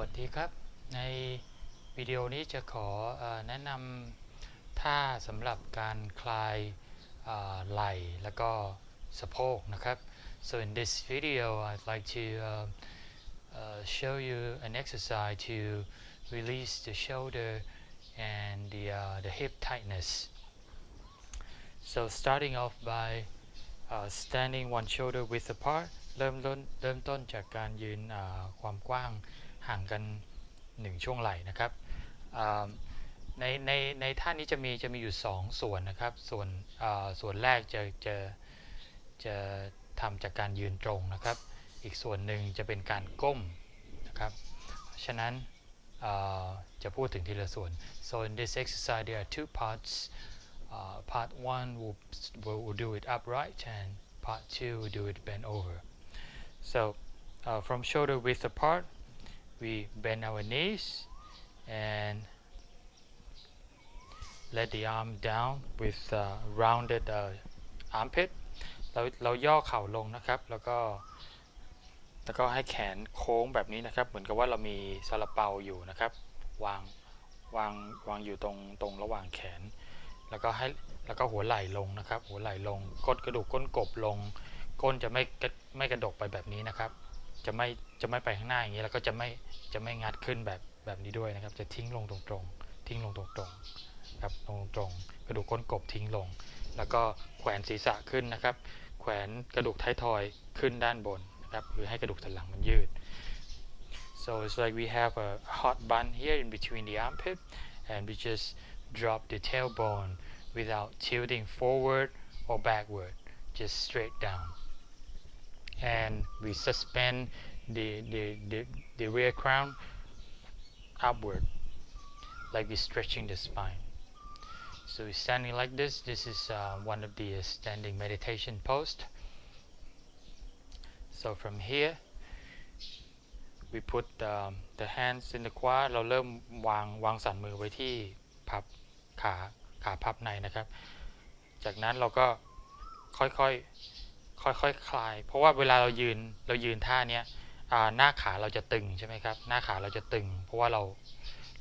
วัสดีครับ ในวิดีโอนี้จะขออแนะนำท่าสำหรับการคลายไหล่แล้วก็สะโพกนะครับ so in this video I'd like to uh, uh, show you an exercise to release the shoulder and the uh, the hip tightness so starting off by uh, standing one shoulder width apart เริ่มต้นเริ่มต้นจากการยืนความกว้าง ห่างกัน 1 ช่วงไหล่นะครับในในในท่านี้จะมีจะมีอยู่ 2 ส่วนนะครับ ส่วนส่วนแรกจะจะจะทำจากการยืนตรงนะครับ อีกส่วนหนึ่งจะเป็นการก้มนะครับฉะนั้นจะพูดถึงทีละส่วน so in this exercise there are two parts uh, part one will, will, will do it upright and part two will do it bent over so uh, from shoulder width apart we bend our knees and let the arm down with uh, rounded uh, armpit เราเราย่อเข่าลงนะครับ แล้วก็ แล้วก็ให้แขนโค้งแบบนี้นะครับ เหมือนกับว่าเรามีซาลาเปาอยู่นะครับ วาง วาง วางอยู่ตรง ตรงระหว่างแขน แล้วก็ให้ แล้วก็หัวไหล่ลงนะครับ หัวไหล่ลงก้นกระดูกก้นกบลง ก้นจะไม่ไม่กระดกไปแบบนี้นะครับ จะไม่จะไม่ไปข้างหน้าอย่างนี้แล้วก็จะไม่จะไม่งัดขึ้นแบบแบบนี้ด้วยนะครับ จะทิ้งลงตรงๆ ทิ้งลงตรงๆครับลงตรงกระดูกก้นกบทิ้งลง แล้วก็แขวนศีรษะขึ้นนะครับ แขวนกระดูกท้ายทอยขึ้นด้านบนนะครับหรือให้กระดูกสันหลังมันยืด so it's like we have a hot bun here in between the armpit and we just drop the tailbone without tilting forward or backward just straight down and we suspend the the the, the rear crown upward like we're stretching the spine so we're standing like this. This is uh, one of the uh, standing meditation post. So from here, we put um, the hands in the quad เราเริ่มวางวางสันมือไว้ที่พับขาขาพับในนะครับ จากนั้นเราก็ค่อยๆ ค่อยๆคลาย เพราะว่าเวลาเรายืนเรายืนท่าเนี้ยหน้าขาเราจะตึงใช่ไหมครับ หน้าขาเราจะตึง เพราะว่าเรา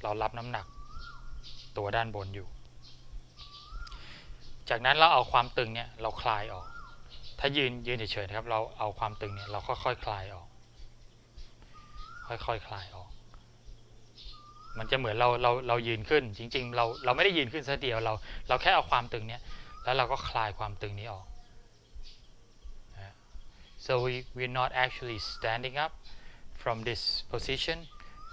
เรารับน้ำหนักตัวด้านบนอยู่ จากนั้นเราเอาความตึงเนี่ยเราคลายออก ถ้ายืนยืนเฉยๆนะครับ เราเอาความตึงเนี่ยเราค่อยๆคลายออก ค่อยๆคคลายออก มันจะเหมือนเราเราเรายืนขึ้น จริง ๆ เราเราไม่ได้ยืนขึ้นซะเดียวเรา เราแค่เอาความตึงเนี่ยแล้วเราก็คลายความตึงนี้ออก so we we're not actually standing up from this position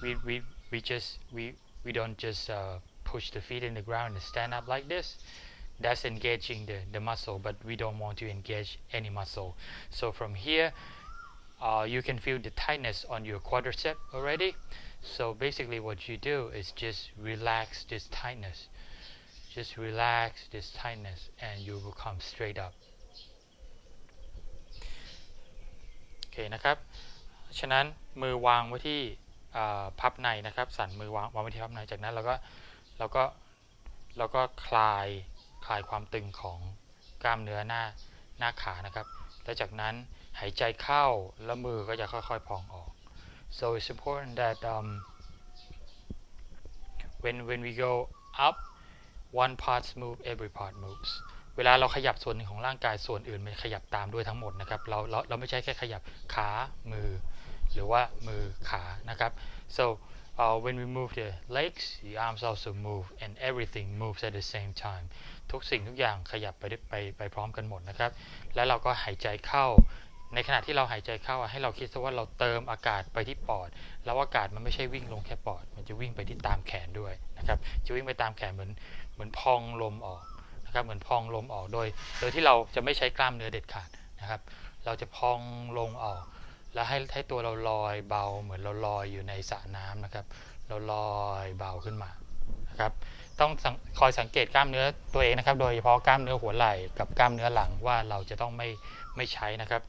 we we we just we we don't just uh, push the feet in the ground and stand up like this that's engaging the, the muscle, but we don't want to engage any muscle. So from here, uh, you can feel the tightness on your quadricep already. So basically what you do is just relax this tightness. Just relax this tightness and you will come straight up. เคนะครับ ฉะนั้นมือวางไว้ที่พับในนะครับ สั่นมือวางวางไว้ที่พับใน จากนั้นเราก็เราก็เราก็คลายคลายความตึงของกล้ามเนื้อหน้าหน้าขานะครับ แล้วจากนั้นหายใจเข้าแล้วมือก็จะค่อยๆพองออก so it's important that um, when when we go up one part move every part moves วลาเราขยับส่วนหนึ่งของร่างกายส่วนอื่นมันขยับตามด้วยทั้งหมดนะครับเราเราเราไม่ใช่แค่ขยับขามือ หรือว่ามือขานะครับ so uh, when we move the legs the arms also move and everything moves at the same time ทุกสิ่งทุกอย่างขยับไปไปไปพร้อมกันหมดนะครับ แล้วเราก็หายใจเข้า ในขณะที่เราหายใจเข้าให้เราคิดซะว่าเราเติมอากาศไปที่ปอด แล้วอากาศมันไม่ใช่วิ่งลงแค่ปอด มันจะวิ่งไปที่ตามแขนด้วยนะครับ จะวิ่งไปตามแขนเหมือนเหมือนพองลมออก นะครับเหมือนพองลมออกโดย โดยที่เราจะไม่ใช้กล้ามเนื้อเด็ดขาดนะครับ เราจะพองลงออก แล้วให้ให้ตัวเราลอยเบา เหมือนเราลอยอยู่ในสระน้ำนะครับ เราลอยเบาขึ้นมานะครับต้องคอยสังเกตกล้ามเนื้อตัวเองนะครับ โดยเฉพาะกล้ามเนื้อหัวไหล่กับกล้ามเนื้อหลังว่าเราจะต้องไม่ไม่ใช้นะครับ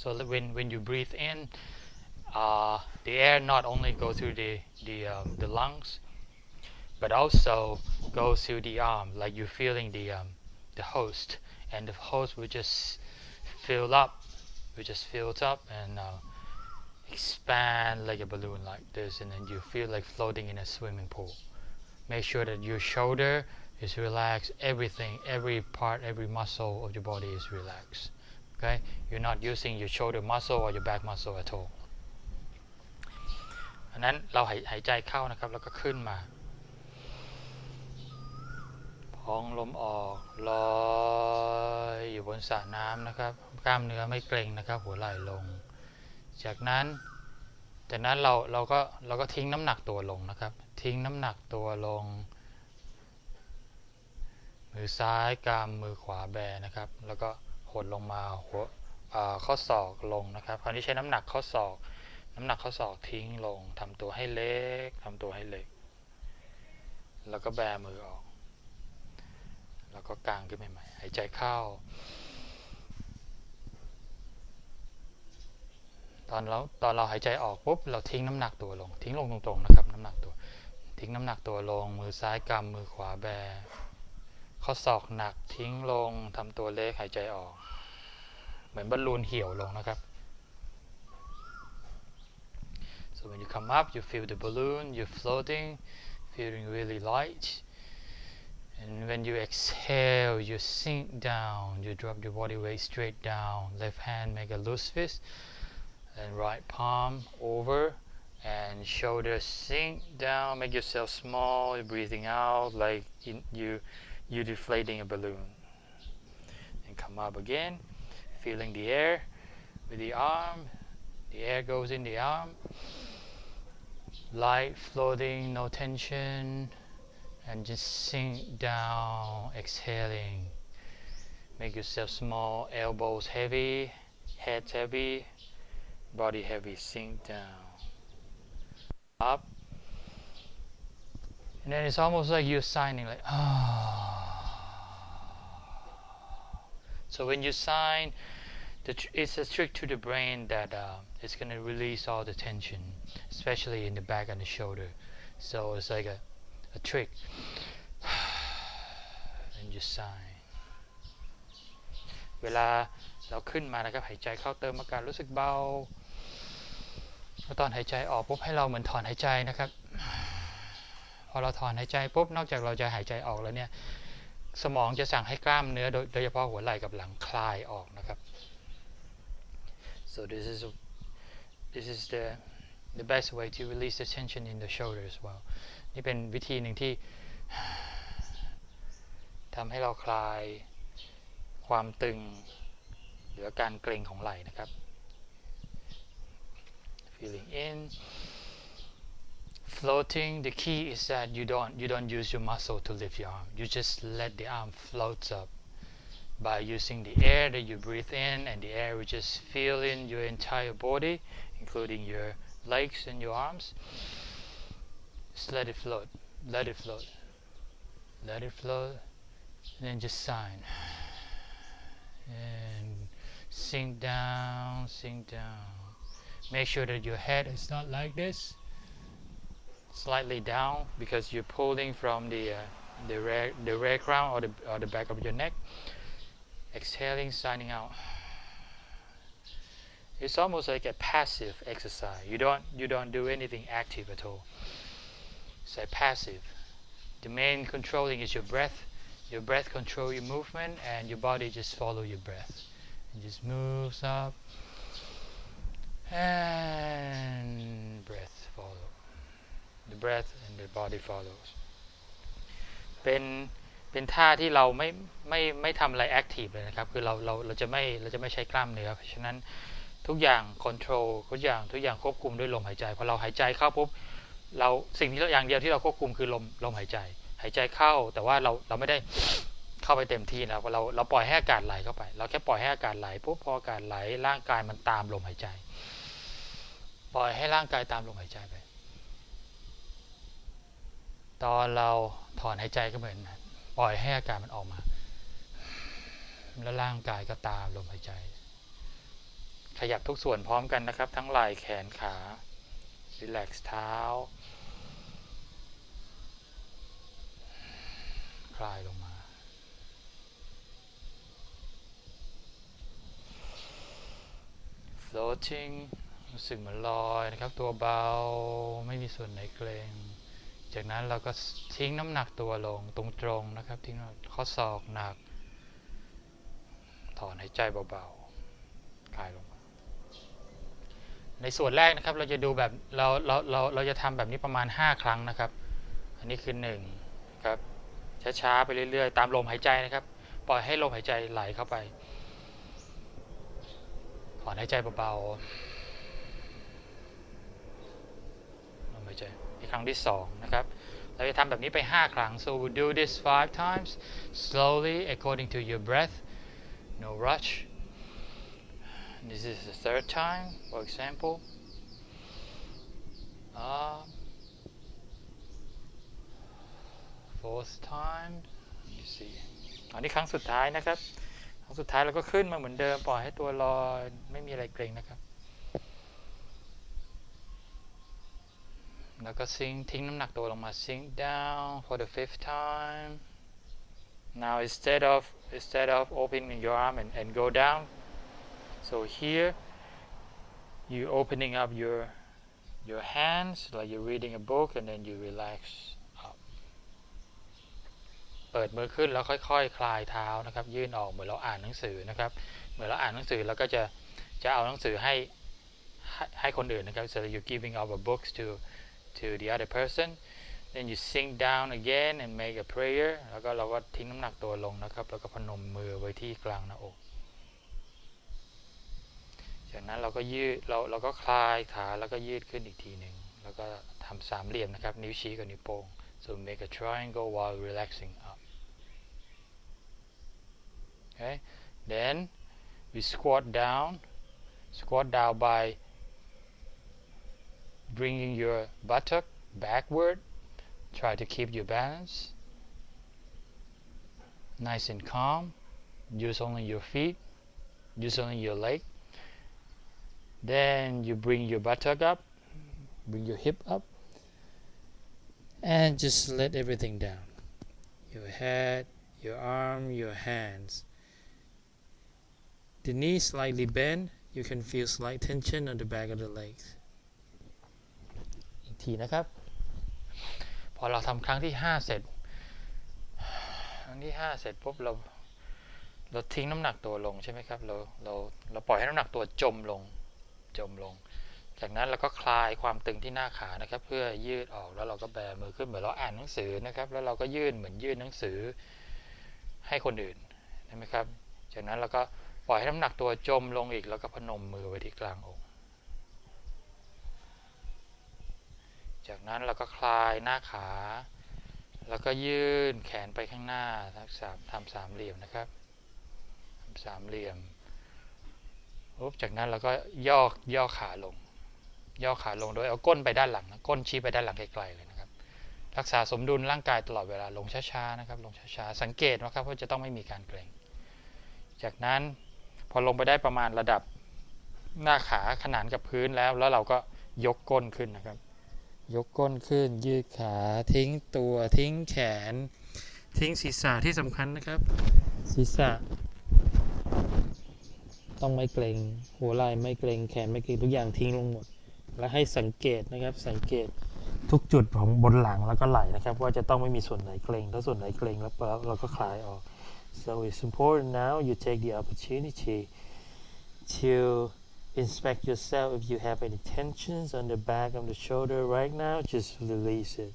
so when when you breathe in uh, the air not only go through the the um, the lungs but also go through the arm like you're feeling the um, the host and the host will just fill up will just fills up and uh, expand like a balloon like this and then you feel like floating in a swimming pool make sure that your shoulder is relaxed everything every part every muscle of your body is relaxed okay you're not using your shoulder muscle or your back muscle at all อันนั้นเราหายหายใจเข้านะครับ แล้วก็ขึ้นมา พ องลมออกลอยอยู่บนสระน้ำนะครับ กล้ามเนื้อไม่เกร็งนะครับ หัวไหล่ลง จากนั้น จากนั้นเราเราก็เราก็ทิ้งน้ำหนักตัวลงนะครับ ทิ้งน้ำหนักตัวลง มือซ้ายกำมือขวาแบนะครับ แล้วก็หดลงมาหัวข้อศอกลงนะครับ คราวนี้ใช้น้ำหนักข้อศอก น้ำหนักข้อศอกทิ้งลงทำตัวให้เล็กทำตัวให้เล็ก แล้วก็แบมือออก แล้วก็กางขึ้นใหม่ๆหายใจเข้า ตอนเราตอนเราหายใจออกปุ๊บเราทิ้งน้ำหนักตัวลง ทิ้งลงตรงๆนะครับ น้ำหนักตัว ทิ้งน้ำหนักตัวลง มือซ้ายกำมือขวาแบข้อศอกหนักทิ้งลงทำตัวเล็กหายใจออก เหมือนบอลลูนเหี่ยวลงนะครับ so when you come up you feel the balloon you're floating feeling really light and when you exhale you sink down. You drop your body weight straight down. Left hand make a loose fist. And right palm over. And shoulders sink down. Make yourself small. You're breathing out like you you deflating a balloon. And come up again. Feeling the air with the arm. The air goes in the arm. Light floating no tension and just sink down exhaling. Make yourself small elbows heavy head heavy body heavy sink down. Up. And then it's almost like you're signing like ah. so when you sign it's a trick to the brain that uh, it's going to release all the tension especially in the back and the shoulder. So it's like a, a trick and you sign เวลาเราขึ้นมานะครับหายใจเข้าเติมอากาศรู้สึกเบาแล้วตอนหายใจออกปุ๊บให้เราเหมือนถอนหายใจนะครับ พอเราถอนหายใจปุ๊บนอกจากเราจะหายใจออกแล้วเนี่ยสมองจะสั่งให้กล้ามเนื้อโดยโดยเฉพาะหัวไหล่กับหลังคลายออกนะครับ so this is this is the the best way to release the tension in the shoulder as well นี่เป็นวิธีหนึ่งที่ทำให้เราคลายความตึงหรือการเกร็งของไหล่นะครับ feeling in floating the key is that you don't you don't use your muscle to lift your arm you just let the arm float up by using the air that you breathe in and the air will just fill in your entire body including your legs and your arms just let it float let it float let it float and then just sign and sink down sink down make sure that your head is not like this slightly down because you're pulling from the uh, the rear the rear crown or the or the back of your neck. Exhaling, signing out. It's almost like a passive exercise. You don't you don't do anything active at all. It's like passive. The main controlling is your breath. Your breath control your movement, and your body just follow your breath. It just moves up and breath follow. the breath and the body follows เป็นเป็นท่าที่เราไม่ไม่ไม่ทำอะไรแอคทีฟเลยนะครับ คือเราเราเราจะไม่เราจะไม่ใช้กล้ามเนื้อเพราะฉะนั้นทุกอย่างคอนโทรลทุกอย่างทุกอย่างควบคุมด้วยลมหายใจพอเราหายใจเข้าปุ๊บ เราสิ่งที่เราอย่างเดียวที่เราควบคุมคือลมลมหายใจ หายใจเข้า แต่ว่าเราเราไม่ได้เข้าไปเต็มที่นะเราเราปล่อยให้อากาศไหลเข้าไป เราแค่ปล่อยให้อากาศไหลปุ๊บพออากาศไหลร่างกายมันตามลมหายใจ ปล่อยให้ร่างกายตามลมหายใจไป ตอนเราถอนหายใจก็เหมือนกันปล่อยให้อากาศมันออกมา แล้วร่างกายก็ตามลมหายใจ ขยับทุกส่วนพร้อมกันนะครับ ทั้งไหล่แขนขา รีแลกซ์เท้า คลายลงมา floating รู้สึกเหมือนลอยนะครับ ตัวเบาไม่มีส่วนไหนเกรงจากนั้นเราก็ทิ้งน้ำหนักตัวลงตรงๆนะครับ ทิ้งข้อศอกหนัก ถอนหายใจเบาๆคลายลง ในส่วนแรกนะครับเราจะดูแบบเราเราเราเราจะทำแบบนี้ประมาณ 5 ครั้งนะครับ อันนี้คือ1ครับช้าๆไปเรื่อยๆ ตามลมหายใจนะครับ ปล่อยให้ลมหายใจไหลเข้าไปถอนหายใจเบาๆลมหายใจอีกครั้งที่2นะครับเราจะทำแบบนี้ไป 5 ครั้ง so we do this five times slowly according to your breath no rush this is the third time for example uh, fourth time you see อันนี้ครั้งสุดท้ายนะครับ ครั้งสุดท้ายเราก็ขึ้นมาเหมือนเดิม ปล่อยให้ตัวลอไม่มีอะไรเกรงนะครับ แล้วก็ซิงทิ้งน้ำหนักตัวลงมา sink down for the fifth time now instead of instead of opening your arm and, and go down so here you opening up your your hands like you're reading a book and then you relax up เปิดมือขึ้นแล้วค่อยๆคคลายเท้านะครับ ยื่นออกเหมือนเราอ่านหนังสือนะครับ เหมือนเราอ่านหนังสือแล้วก็จะจะเอาหนังสือให้ให้ให้คนอื่นนะครับ so you're giving our books to to the other person then you sink down again and make a prayer แล้วก็เราก็ทิ้งน้ำหนักตัวลงนะครับ แล้วก็พนมมือไว้ที่กลางหน้าอก จากนั้นเราก็ยืดเราเราก็คลายขาแล้วก็ยืดขึ้นอีกทีหนึ่งแล้วก็ทำสามเหลี่ยมนะครับ นิ้วชี้กับนิ้วโป้ง so make a triangle while relaxing up okay then we squat down squat down by bringing your buttock backward try to keep your balance nice and calm use only your feet use only your leg then you bring your buttock up bring your hip up and just let everything down your head your arm your hands the knee slightly bent you can feel slight tension on the back of the legs อีกทีนะครับ พอเราทำครั้งที่ 5 เสร็จ ครั้งที่ 5 เสร็จปุ๊บเราเราทิ้งน้ำหนักตัวลงใช่ไหมครับ เราเราเราปล่อยให้น้ำหนักตัวจมลง จมลง จากนั้นเราก็คลายความตึงที่หน้าขานะครับ เพื่อยืดออกแล้วเราก็แบมือขึ้นเหมือนเราอ่านหนังสือนะครับ แล้วเราก็ยื่นเหมือนยื่นหนังสือให้คนอื่นใช่ไหมครับ จากนั้นเราก็ปล่อยให้น้ำหนักตัวจมลงอีกแล้วก็พนมมือไว้ที่กลางอก จากนั้นเราก็คลายหน้าขา แล้วก็ยื่นแขนไปข้างหน้าทักษามทำสามเหลี่ยมนะครับทำสามเหลี่ยม ปุ๊บจากนั้นเราก็ย่อย่อขาลง ย่อขาลงโดยเอาก้นไปด้านหลังนะก้นชี้ไปด้านหลังไกลๆเลยนะครับ รักษาสมดุลร่างกายตลอดเวลาลงช้าๆนะครับ ลงช้าๆสังเกตนะครับว่าจะต้องไม่มีการเกร็งจากนั้นพอลงไปได้ประมาณระดับหน้าขาขนานกับพื้นแล้ว แล้วเราก็ยกก้นขึ้นนะครับ ยกก้นขึ้น ยืดขาทิ้งตัวทิ้งแขน ทิ้งศีรษะที่สำคัญนะครับ ศีรษะ ต้องไม่เกรงหัวไหล่ไม่เกรงแขนไม่เกรงทุกอย่างทิ้งลงหมด และให้สังเกตนะครับสังเกตทุกจุดของบนหลังแล้วก็ไหล่นะครับ ว่าจะต้องไม่มีส่วนไหนเกรงถ้าส่วนไหนเกรงแล้วเราก็คลายออก so it's important now you take the opportunity to inspect yourself if you have any tensions on the back of the shoulder right now just release it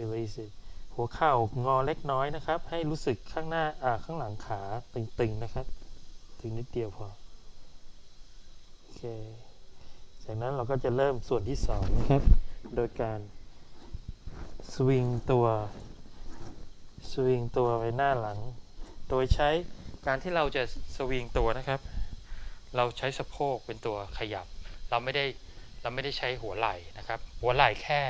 release it หัวเข่างอเล็กน้อยนะครับ ให้รู้สึกข้างหน้าอ่าข้างหลังขาตึงๆนะครับ ถึงนิดเดียวพอโอเคจากนั้นเราก็จะเริ่มส่วนที่สองนะครับ โดยการสวิงตัวสวิงตัวไปหน้าหลัง โดยใช้การที่เราจะสวิงตัวนะครับ เราใช้สะโพกเป็นตัวขยับ เราไม่ได้เราไม่ได้ใช้หัวไหล่นะครับ หัวไหล่แค่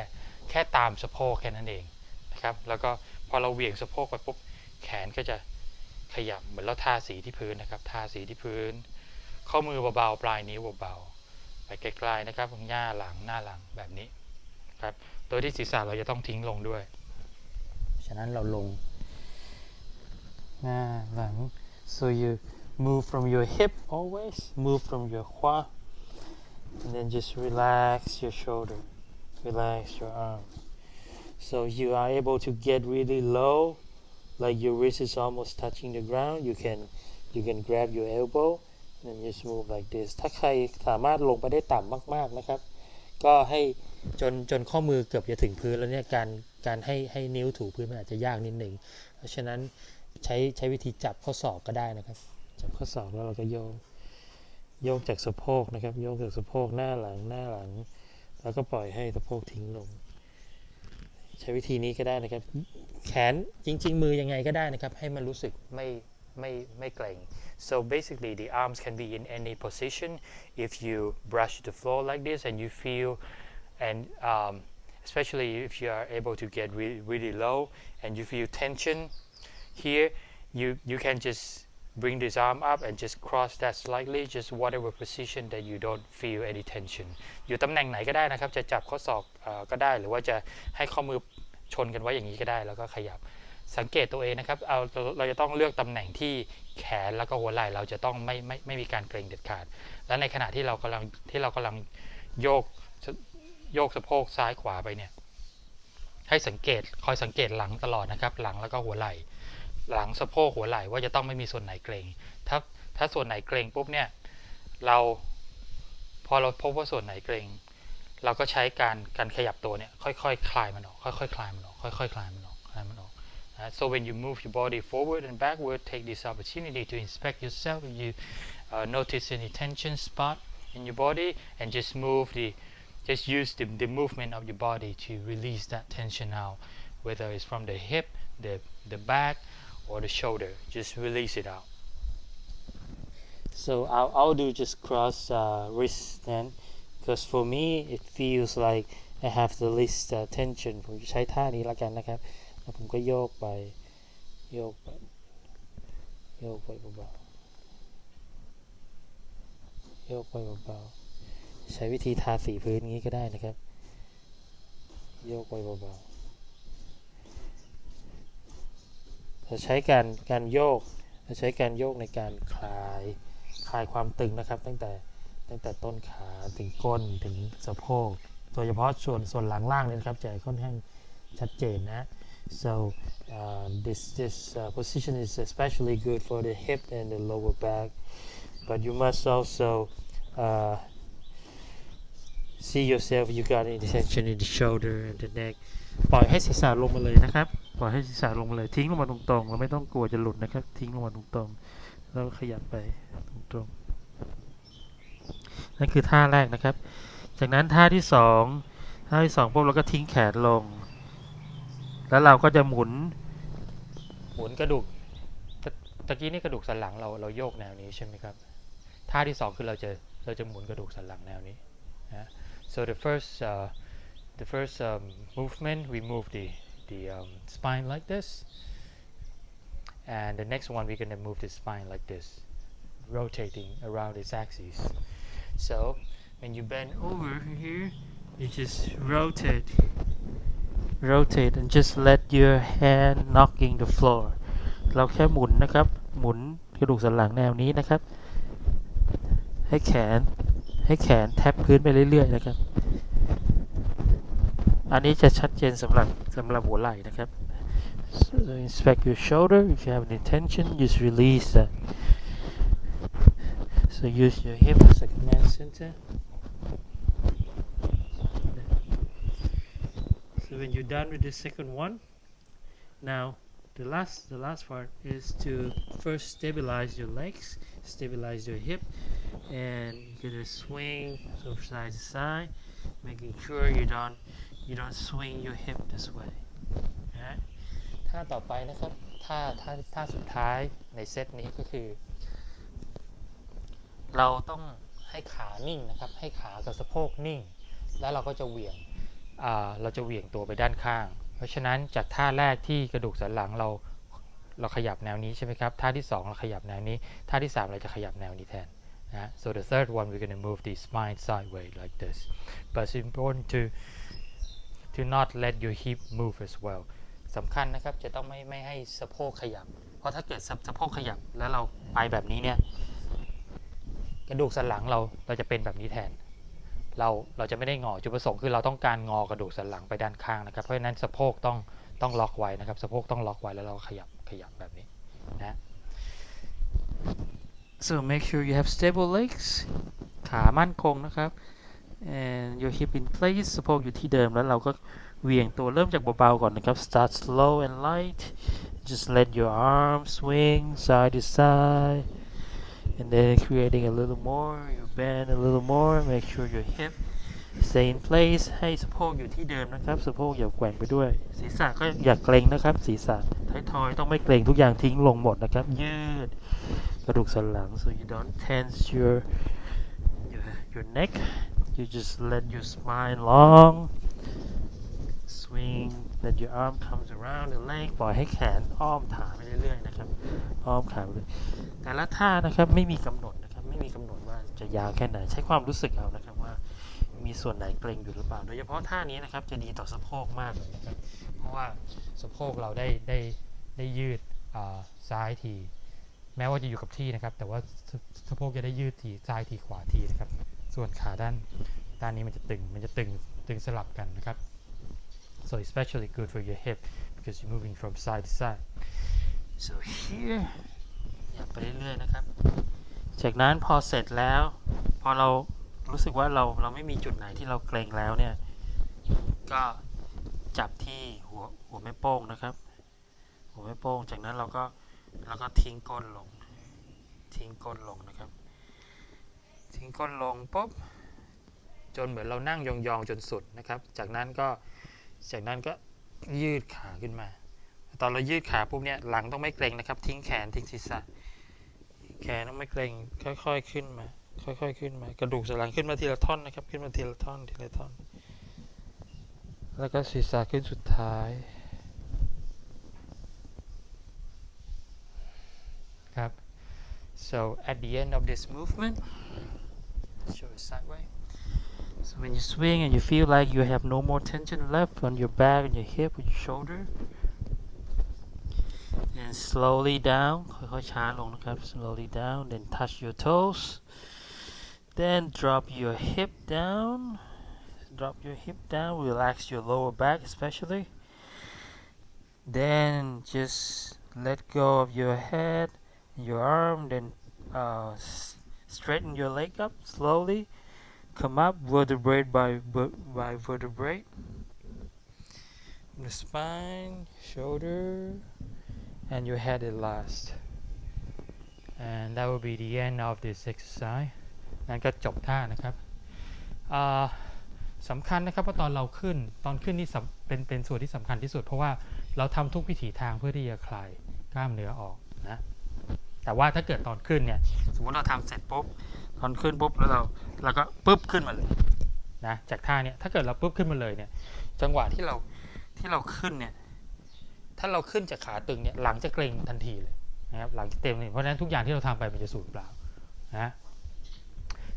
แค่ตามสะโพกแค่นั้นเองนะครับ แล้วก็พอเราเหวี่ยงสะโพกไปปุ๊บแขนก็จะ ขยับเหมือนเราทาสีที่พื้นนะครับ ทาสีที่พื้น ข้อมือเบาๆปลายนิ้วเบาๆไปไกลๆนะครับหน้าหลังหน้าหลังแบบนี้ครับ โดยที่ศีรษะเราจะต้องทิ้งลงด้วย ฉะนั้นเราลงหน้าหลัง so you move from your hip always move from your ขวา and then just relax your shoulder relax your arm so you are able to get really low like your wrist is almost touching the ground you can you can grab your elbow and just move like this ถ้าใครสามารถลงไปได้ต่ำมากๆนะครับ ก็ให้จนจนข้อมือเกือบจะถึงพื้นแล้วเนี่ยการการให้ให้นิ้วถูพื้นมันอาจจะยากนิดหนึ่งเพราะฉะนั้นใช้ใช้วิธีจับข้อศอกก็ได้นะครับ จับข้อศอกแล้วเราก็โยกโยกจากสะโพกนะครับ โยกจากสะโพกหน้าหลังหน้าหลัง แล้วก็ปล่อยให้สะโพกทิ้งลง ใช้วิธีนี้ก็ได้นะครับ แขนจริง ๆ มือยังไงก็ได้นะครับ ให้มันรู้สึกไม่ไม่ไม่เกร็ง So basically, the arms can be in any position. If you brush the floor like this and you feel, and um, especially if you are able to get really, really low and you feel tension here, you, you can just bring this arm up and just cross that slightly, just whatever position that you don't feel any tension. อยู่ตำแหน่งไหนก็ได้นะครับ จะจับข้อศอกอก็ได้ หรือว่าจะให้ข้อมือชนกันไว้อย่างนี้ก็ได้ แล้วก็ขยับ สังเกตตัวเองนะครับ เอาเราจะต้องเลือกตำแหน่งที่แขนแล้วก็หัวไหล่ เราจะต้องไม่ไม่ไม่มีการเกรงเด็ดขาด และในขณะที่เรากำลังที่เรากำลังโยกโยกสะโพกซ้ายขวาไปเนี่ย ให้สังเกตคอยสังเกตหลังตลอดนะครับ หลังแล้วก็หัวไหล่ หลังสะโพกหัวไหล่ว่าจะต้องไม่มีส่วนไหนเกรง ถ้าถ้าส่วนไหนเกรงปุ๊บเนี่ยเราพอเราพบว่าส่วนไหนเกรงเราก็ใช้การการขยับตัวเนี่ยค่อยๆคคลายมันออกค่อยๆคลายมันออกค่อยๆคลายมันออกคลายมันออก so when you move your body forward and backward, take this opportunity to inspect yourself. If you uh, notice any tension spot in your body, and just move the, just use the, the movement of your body to release that tension out, whether it's from the hip, the the back, or the shoulder. Just release it out. so I'll, I'll do just cross uh, wrists then because for me it feels like I have the least uh, tension ผมจะใช้ท่านี้ล้วกันนะครับแล้วผมก็โยกไปโยกไปโยกไปเบาๆโยกไปเบาๆใช้วิธีทาสีพื้นงี้ก็ได้นะครับ โยกไปเบาๆ จะใช้การการโยกจะใช้การโยกในการคลายคลายความตึงนะครับ ตั้งแต่ตั้งแต่ต้นขาถึงก้นถึงสะโพกโดยเฉพาะส่วนส่วนหลังล่างเนี่ยนะครับจะค่อนข้างชัดเจนนะ so uh, this this uh, position is especially good for the hip and the lower back but you must also uh, see yourself you got any tension in the shoulder and the neck ปล่อยให้ศีรษะลงมาเลยนะครับ ปล่อยให้ศีรษะลงมาเลยทิ้งลงมาตรงๆเราไม่ต้องกลัวจะหลุดนะครับ ทิ้งลงมาตรงๆแล้วขยับไปตรงๆนั่นคือท่าแรกนะครับ จากนั้นท่าที่สองท่าที่สองปุ๊บเราก็ทิ้งแขนลง แล้วเราก็จะหมุน หมุนกระดูกตะตะกี้นี่กระดูกสันหลังเราเราโยกแนวนี้ใช่ไหมครับท่าที่สองคือเราจะเราจะหมุนกระดูกสันหลังแนวนี้นะ so the first uh, the first um, movement we move the the um, spine like this and the next one we're gonna move the spine like this rotating around its axis so when you bend over here you just rotate rotate and just let your hand knocking the floor เราแค่หมุนนะครับ หมุนกระดูกสันหลังแนวนี้นะครับ ให้แขนให้แขนแทบพื้นไปเรื่อยๆนะครับ อันนี้จะชัดเจนสำหรับสำหรับหัวไหล่นะครับ so inspect your shoulder if you have any tension just release that so use your hip as a command center So when you're done with the second one, now the last the last part is to first stabilize your legs, stabilize your hip, and you're gonna swing from side to side, making sure you don't you don't swing your hip this way. ท่าต่อไปนะครับ ท่าท่าท่าสุดท้ายในเซตนี้ก็คือ เราต้องให้ขานิ่งนะครับ ให้ขากับสะโพกนิ่ง แล้วเราก็จะเหวี่ยงเราจะเหวี่ยงตัวไปด้านข้าง เพราะฉะนั้นจากท่าแรกที่กระดูกสันหลังเราเราขยับแนวนี้ใช่ไหมครับ ท่าที่ 2 เราขยับแนวนี้ ท่าที่ 3 เราจะขยับแนวนี้แทนนะ so the third one we're going to move the spine sideways like this but it's important to to not let your hip move as well สำคัญนะครับจะต้องไม่ไม่ให้สะโพกขยับ เพราะถ้าเกิดสะโพกขยับแล้วเราไปแบบนี้เนี่ยกระดูกสันหลังเราเราจะเป็นแบบนี้แทน เราเราจะไม่ได้งอจุดประสงค์คือเราต้องการงอกระดูกสันหลังไปด้านข้างนะครับ เพราะฉะนั้นสะโพกต้องต้องล็อกไว้นะครับสะโพกต้องล็อกไว้แล้วเราขยับขยับแบบนี้นะ so make sure you have stable legs ขามั่นคงนะครับ and your hip in place สะโพกอยู่ที่เดิมแล้วเราก็เหวี่ยงตัวเริ่มจากเบาๆก่อนนะครับ start slow and light just let your arms swing side to side and then creating a little more you bend a little more make sure your hip stay in place ให้สะโพกอยู่ที่เดิมนะครับสะโพกอย่าแกว่งไปด้วย ศีรษะก็อย่าเกร็งนะครับ ศีรษะท้ายทอยต้องไม่เกร็งทุกอย่างทิ้งลงหมดนะครับ ยืดกระดูกสันหลัง so you don't tense your your, your neck you just let your spine long swing let your arm comes around the leg ปล่อยให้แขนอ้อมขาไปเรื่อยๆนะครับ อ้อมขาไปเรื่อยแต่ละท่านะครับไม่มีกำหนดนะครับ ไม่มีกำหนดว่าจะยาวแค่ไหน ใช้ความรู้สึกเอานะครับว่ามีส่วนไหนเกร็งอยู่หรือเปล่า โดยเฉพาะท่านี้นะครับจะดีต่อสะโพกมากเลยนะครับ เพราะว่าสะโพกเราได้ได้ได้ยืดซ้ายที แม้ว่าจะอยู่กับที่นะครับ แต่ว่าสะโพกจะได้ยืดทีซ้ายทีขวาทีนะครับ ส่วนขาด้านด้านนี้มันจะตึง มันจะตึง ตึงสลับกันนะครับ so especially good for your hip because you're moving from side to side so here อยากไปเรื่อยๆนะครับ จากนั้นพอเสร็จแล้ว พอเรารู้สึกว่าเราเราไม่มีจุดไหนที่เราเกรงแล้วเนี่ย ก็จับที่หัวหัวแม่โป้งนะครับ หัวแม่โป้ง จากนั้นเราก็เราก็ทิ้งก้นลง ทิ้งก้นลงนะครับ ทิ้งก้นลงปุ๊บจนเหมือนเรานั่งยองๆจนสุดนะครับ จากนั้นก็จากนั้นก็ยืดขาขึ้นมา ตอนเรายืดขาปุ๊บเนี่ยหลังต้องไม่เกร็งนะครับ ทิ้งแขนทิ้งศีรษะ แขนต้องไม่เกร็งค่อยๆขึ้นมา ค่อยๆขึ้นมากระดูกสันหลังขึ้นมาทีละท่อนนะครับ ขึ้นมาทีละท่อนทีละท่อน แล้วก็ศีรษะขึ้นสุดท้ายครับ so at the end of this movement show it sideways so when you swing and you feel like you have no more tension left on your back and your hip or your shoulder and slowly down ค่อยๆช้าลงนะครับ slowly down then touch your toes then drop your hip down drop your hip down relax your lower back especially then just let go of your head your arm then uh, s- straighten your leg up slowly come up vertebrae by by vertebrae the spine shoulder and your head at last and that will be the end of this exercise นั่นก็จบท่านะครับสำคัญนะครับว่าตอนเราขึ้นตอนขึ้นนี่เป็นเป็นส่วนที่สำคัญที่สุด เพราะว่าเราทำทุกวิถีทางเพื่อที่จะคลายกล้ามเนื้อออก แต่ว่าถ้าเกิดตอนขึ้นเนี่ย สมมติเราทำเสร็จปุ๊บตอนขึ้นปุ๊บแล้วเราเราก็ปุ๊บขึ้นมาเลยนะจากท่าเนี่ยถ้าเกิดเราปุ๊บขึ้นมาเลยเนี่ย จังหวะที่เราที่เราขึ้นเนี่ย ถ้าเราขึ้นจากขาตึงเนี่ยหลังจะเกร็งทันทีเลยนะครับหลังจะเต็มเลยเพราะฉะนั้นทุกอย่างที่เราทำไปมันจะสูญเปล่านะ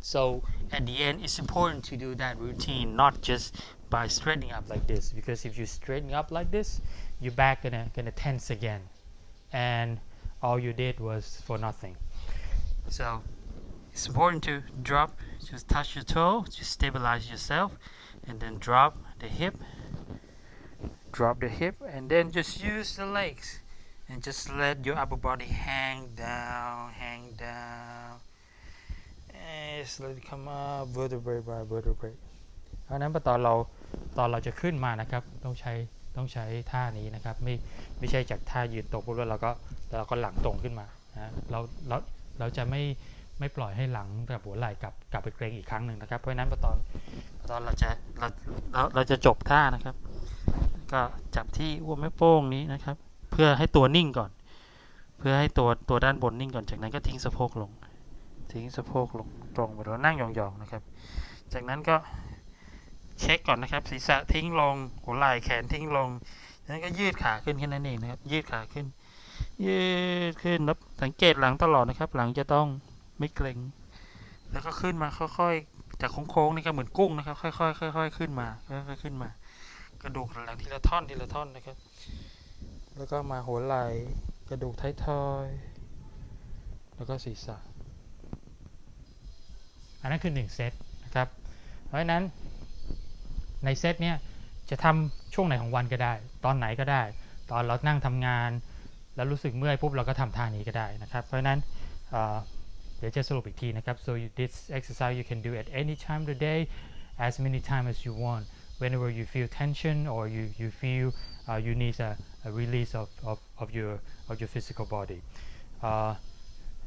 So at the end, it's important to do that routine, not just by straightening up like this. Because if you straighten up like this, your back gonna gonna tense again, and all you did was for nothing. So it's important to drop, just touch your toe, just stabilize yourself, and then drop the hip, drop the hip, and then just use the legs, and just let your upper body hang down, hang down. and just let it come up vertebrae by vertebrae เพราะฉะนั้นตอนเราตอนเราจะขึ้นมานะครับ ต้องใช้ ต้องใช้ท่านี้นะครับ ไม่ไม่ใช่จากท่ายืนตรงปุ๊บแล้วเราก็เราก็หลังตรงขึ้นมานะเราเราเราจะไม่ไม่ปล่อยให้หลังกับหัวไหล่กลับกลับไปเกรงอีกครั้งหนึ่งนะครับ เพราะฉะนั้นพอตอนตอนเราจะเราเราเราจะจบท่านะครับ ก็จับที่หัวแม่โป้งนี้นะครับ เพื่อให้ตัวนิ่งก่อน เพื่อให้ตัวตัวด้านบนนิ่งก่อนจากนั้นก็ทิ้งสะโพกลง ทิ้งสะโพกลงตรงไปแล้วนั่งยองๆนะครับ จากนั้นก็ เช็คก่อนนะครับ ศีรษะทิ้งลง หัวไหล่แขนทิ้งลงจากนั้นก็ยืดขาขึ้นแค่นั้นเองนะครับ ยืดขาขึ้น ยืดขึ้นแล้วสังเกตหลังตลอดนะครับ หลังจะต้องไม่เกร็ง แล้วก็ขึ้นมาค่อยๆ จากโค้งๆนี่ก็เหมือนกุ้งนะครับ ค่อยๆค่อยๆขึ้นมาค่อยๆขึ้นมา กระดูกหลังทีละท่อนทีละท่อนนะครับ แล้วก็มาหัวไหล่กระดูกท้ายทอย แล้วก็ศีรษะอันนั้นคือ 1 เซตนะครับ เพราะฉะนั้น ในเซตเนี้ยจะทำช่วงไหนของวันก็ได้ ตอนไหนก็ได้ ตอนเรานั่งทำงาน แล้วรู้สึกเมื่อยปุ๊บเราก็ทำท่านี้ก็ได้นะครับ เพราะฉะนั้นเอ่อเดี๋ยวจะสรุปอีกทีนะครับ so you, this exercise you can do at any time of the day as many time as you want whenever you feel tension or you you feel uh, you need a, a release of, of, of your of your physical body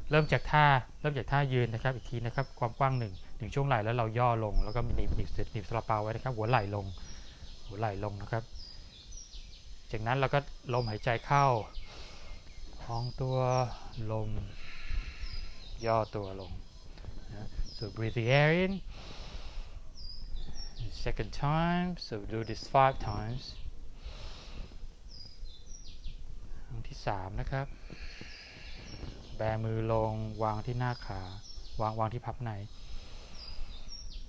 เริ่มจากท่าเริ่มจากท่ายืนนะครับอีกทีนะครับความกว้างหนึ่ง ถึงช่วงไหล่แล้วเราย่อลง แล้วก็หนีบหนีบหนีบสลับเปาไว้นะครับ หัวไหล่ลง หัวไหล่ลงนะครับ จากนั้นเราก็ลมหายใจเข้าพองตัวลมย่อตัวลงนะ so breathe the air in second time so do this five times ครั้งที่สามนะครับ แบมือลงวางที่หน้าขาวางวางที่พับใน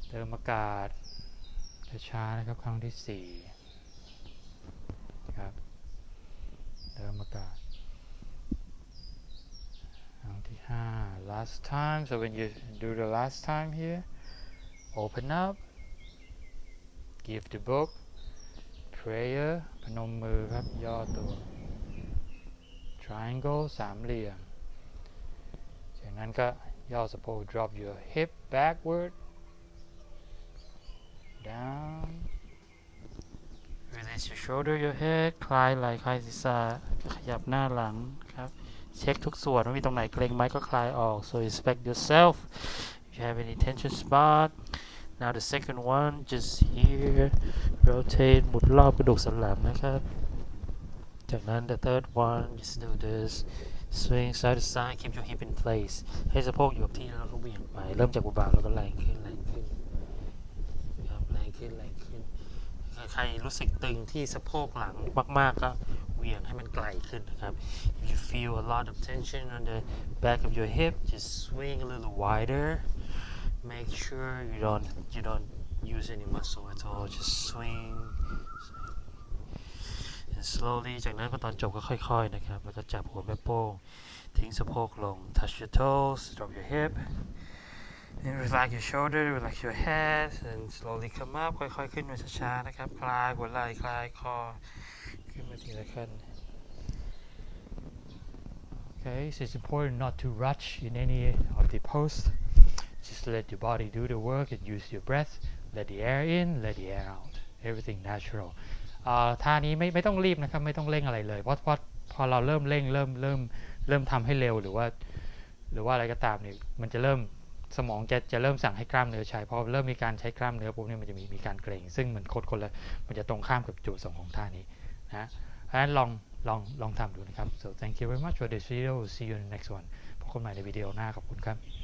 เติมอากาศช้าๆนะครับครั้งที่สี่ครับเติมอากาศครั้งที่ห้า last time so when you do the last time here open up give the book prayer พนมมือครับย่อตัว triangle สามเหลี่ยมจากนั้นก็ย่อสะโพก drop your hip backward down release your shoulder your head คลายไหล่คลายศีรษะขยับหน้าหลังครับ เช็คทุกส่วนว่ามีตรงไหนเกรงไหมก็คลายออก so inspect yourself if you have any tension spot now the second one just here rotate หมุนรอบกระดูกสันหลังนะครับ จากนั้น the third one just do this swing side to side keep your hip in place ให้สะโพกอยู่กับที่แล้วก็เบี่ยงไป เริ่มจากเบาๆแล้วก็แรงขึ้นแรงขึ้น ขึ้นแรงขึ้น ใครรู้สึกตึงที่สะโพกหลังมาก ๆ ก็เหวี่ยงให้มันไกลขึ้นนะครับ if you feel a lot of tension on the back of your hip just swing a little wider make sure you don't you don't use any muscle at all just swing, and slowly จากนั้นพอตอนจบก็ค่อยๆนะครับ แล้วก็จับหัวแม่โป้ง ทิ้งสะโพกลง touch your toes drop your hip and relax your shoulder relax your head and slowly come up ค่อยๆ ขึ้นมาช้าๆนะครับ คลายหัวไหล่คลายคอ ขึ้นมาทีละขั้น Okay, so it's important not to rush in any of the posts. Just let your body do the work and use your breath. Let the air in, let the air out. Everything natural. อ่าท่านี้ไม่ไม่ต้องรีบนะครับ ไม่ต้องเร่งอะไรเลย เพราะเพราะพอเราเริ่มเร่งเริ่มเริ่มเริ่มทำให้เร็วหรือว่า หรือว่าอะไรก็ตามเนี่ยมันจะเริ่ม สมองจะจะเริ่มสั่งให้กล้ามเนื้อใช้พอเริ่มมีการใช้กล้ามเนื้อปุ๊บเนี่ยมันจะมีมีการเกร็งซึ่งเหมือนโคตรคนละมันจะตรงข้ามกับจุดสองของท่านี้นะเพราะฉะนั้นลองลองลองทำดูนะครับ so thank you very much for this video see you in the next one พบกันใหม่ในวิดีโอหน้าขอบคุณครับ